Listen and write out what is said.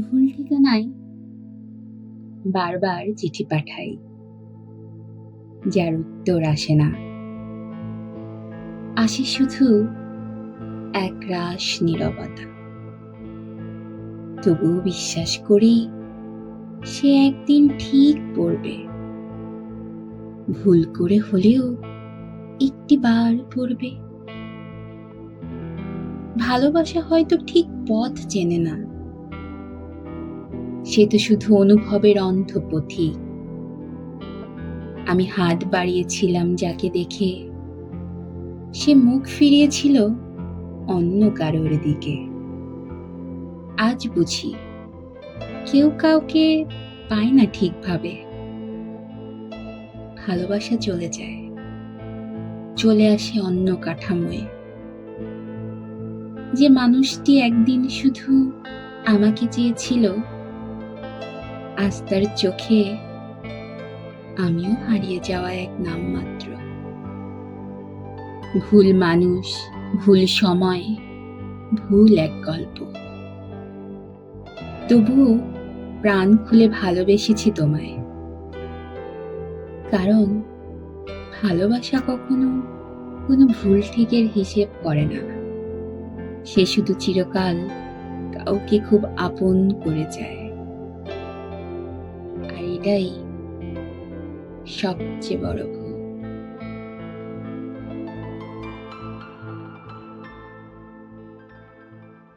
ভুল ঠিকানায়? বারবার চিঠি পাঠাই। যার উত্তর আসে না। আসে শুধু এক রাস নীরবতা। তবুও বিশ্বাস করি, সে একদিন ঠিক পড়বে। ভুল করে হলেও একটি বার পড়বে। ভালোবাসা হয়তো ঠিক পথ চেনে না। সে তো শুধু অনুভবের অন্ধ পথিক আমি হাত বাড়িয়েছিলাম যাকে দেখে। সে মুখ ফিরিয়েছিল অন্য কারোর দিকে। আজ বুঝি কেউ কাউকে পায় না ঠিকভাবে। ভালোবাসা চলে যায়, চলে আসে অন্য কাঠামোয়। যে মানুষটি একদিন শুধু আমাকে চেয়েছিল আজ তার চোখে। আমিও হারিয়ে যাওয়া এক নামমাত্র। ভুল মানুষ, ভুল সময়, ভুল এক গল্প। তবুও প্রাণ খুলে ভালোবেসেছি তোমায়। কারণ ভালোবাসা কখনো কোনো ভুল ঠিকের হিসেব করে না। সে শুধু চিরকাল কাউকে খুব আপন করে যায় এটাই সবচেয়ে বড়